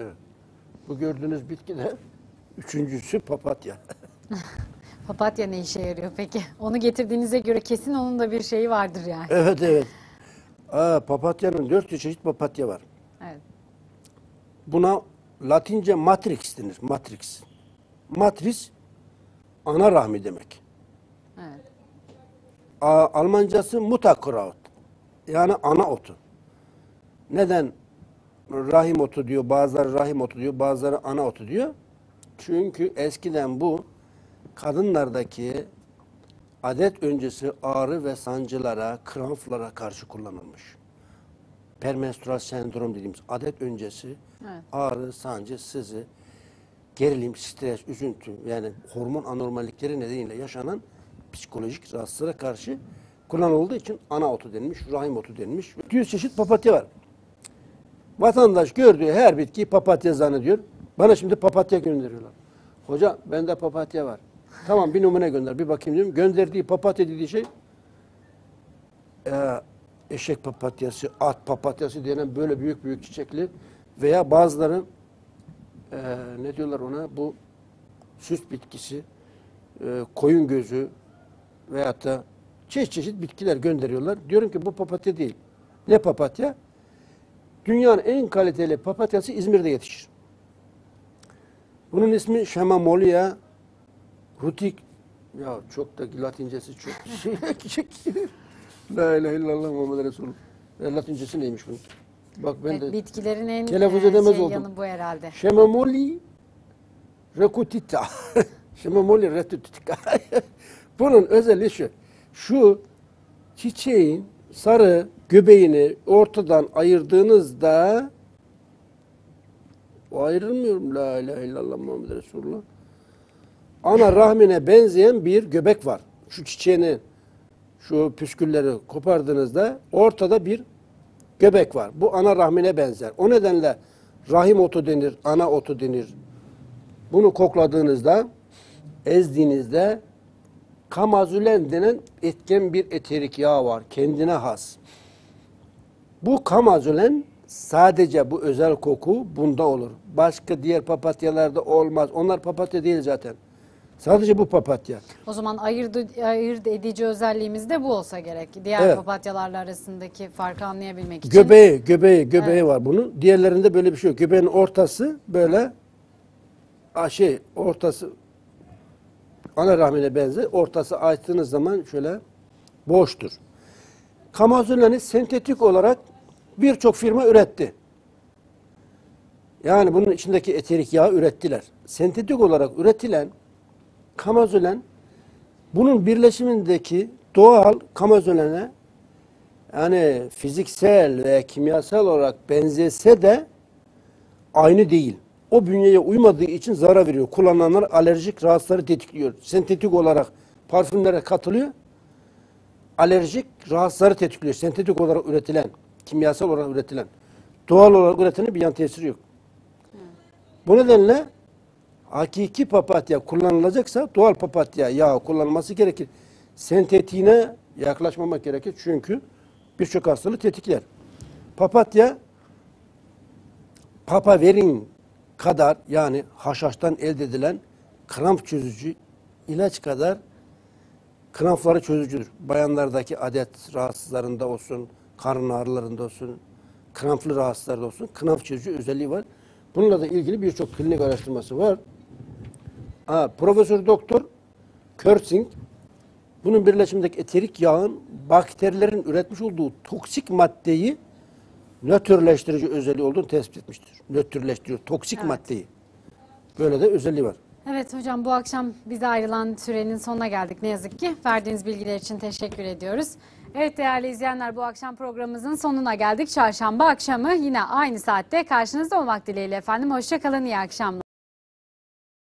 Evet. Bu gördüğünüz bitki de üçüncüsü papatya. Papatya ne işe yarıyor peki? Onu getirdiğinize göre kesin onun da bir şeyi vardır yani. evet evet. Aa, papatyanın dört çeşit papatya var. Evet. Buna Latince matrix denir. Matrix. Matris ana rahmi demek. Evet. A- Almancası Mutterkraut. Yani ana otu. Neden rahim otu diyor, bazıları rahim otu diyor, bazıları ana otu diyor? Çünkü eskiden bu kadınlardaki adet öncesi ağrı ve sancılara, kramplara karşı kullanılmış. Permenstrual sendrom dediğimiz adet öncesi Evet. ağrı, sancı, sızı, gerilim, stres, üzüntü yani hormon anormallikleri nedeniyle yaşanan psikolojik rahatsızlığa karşı kullanıldığı için ana otu denilmiş, rahim otu denilmiş. 200 çeşit papatya var. Vatandaş gördüğü her bitkiyi papatya zannediyor. Bana şimdi papatya gönderiyorlar. Hoca bende papatya var. Tamam bir numune gönder bir bakayım diyorum. Gönderdiği papatya dediği şey e, eşek papatyası, at papatyası denen böyle büyük büyük çiçekli veya bazıları e, ne diyorlar ona bu süs bitkisi, e, koyun gözü veyahut da çeşit çeşit bitkiler gönderiyorlar. Diyorum ki bu papatya değil. Ne papatya? Dünyanın en kaliteli papatyası İzmir'de yetişir. Bunun ismi Şemamolia rutik. Ya çok da latincesi çok. La ilahe illallah Muhammed Resulullah. Ya Latincesi neymiş bunun? Bak ben Evet, de bitkilerin en telaffuz e, edemez şey oldum. yanı bu herhalde. Şemamoli recutita. Şemamoli recutita. Bunun özelliği şu. Şu çiçeğin sarı göbeğini ortadan ayırdığınızda o ayrılmıyor mu? La ilahe illallah Muhammed Resulullah. Ana rahmine benzeyen bir göbek var. Şu çiçeğini, şu püskülleri kopardığınızda ortada bir göbek var. Bu ana rahmine benzer. O nedenle rahim otu denir, ana otu denir. Bunu kokladığınızda, ezdiğinizde kamazülen denen etken bir eterik yağ var. Kendine has. Bu kamazülen sadece bu özel koku bunda olur. Başka diğer papatyalarda olmaz. Onlar papatya değil zaten. Sadece bu papatya. O zaman ayırt, ayırt edici özelliğimiz de bu olsa gerek. Diğer Evet. papatyalarla arasındaki farkı anlayabilmek için. Göbeği, göbeği, göbeği var bunun. Diğerlerinde böyle bir şey yok. Göbeğin ortası böyle şey ortası ana rahmine benzer. Ortası açtığınız zaman şöyle boştur. Kamazuleni sentetik olarak birçok firma üretti. Yani bunun içindeki eterik yağı ürettiler. Sentetik olarak üretilen kamazulen bunun birleşimindeki doğal kamazolene yani fiziksel ve kimyasal olarak benzese de aynı değil. O bünyeye uymadığı için zarar veriyor. Kullananlar alerjik rahatsızları tetikliyor. Sentetik olarak parfümlere katılıyor. Alerjik rahatsızları tetikliyor. Sentetik olarak üretilen, kimyasal olarak üretilen. Doğal olarak üretenin bir yan tesiri yok. Bu nedenle hakiki papatya kullanılacaksa doğal papatya yağı kullanılması gerekir. Sentetiğine yaklaşmamak gerekir çünkü birçok hastalığı tetikler. Papatya papaverin kadar yani haşhaştan elde edilen kramp çözücü ilaç kadar krampları çözücüdür. Bayanlardaki adet rahatsızlarında olsun, karın ağrılarında olsun, kramplı rahatsızlarda olsun kramp çözücü özelliği var. Bununla da ilgili birçok klinik araştırması var. Ha, Profesör Doktor Körsing bunun birleşimindeki eterik yağın bakterilerin üretmiş olduğu toksik maddeyi nötrleştirici özelliği olduğunu tespit etmiştir. Nötrleştiriyor toksik Evet. maddeyi. Böyle de özelliği var. Evet hocam bu akşam bize ayrılan sürenin sonuna geldik ne yazık ki. Verdiğiniz bilgiler için teşekkür ediyoruz. Evet değerli izleyenler bu akşam programımızın sonuna geldik. Çarşamba akşamı yine aynı saatte karşınızda olmak dileğiyle efendim. Hoşçakalın iyi akşamlar.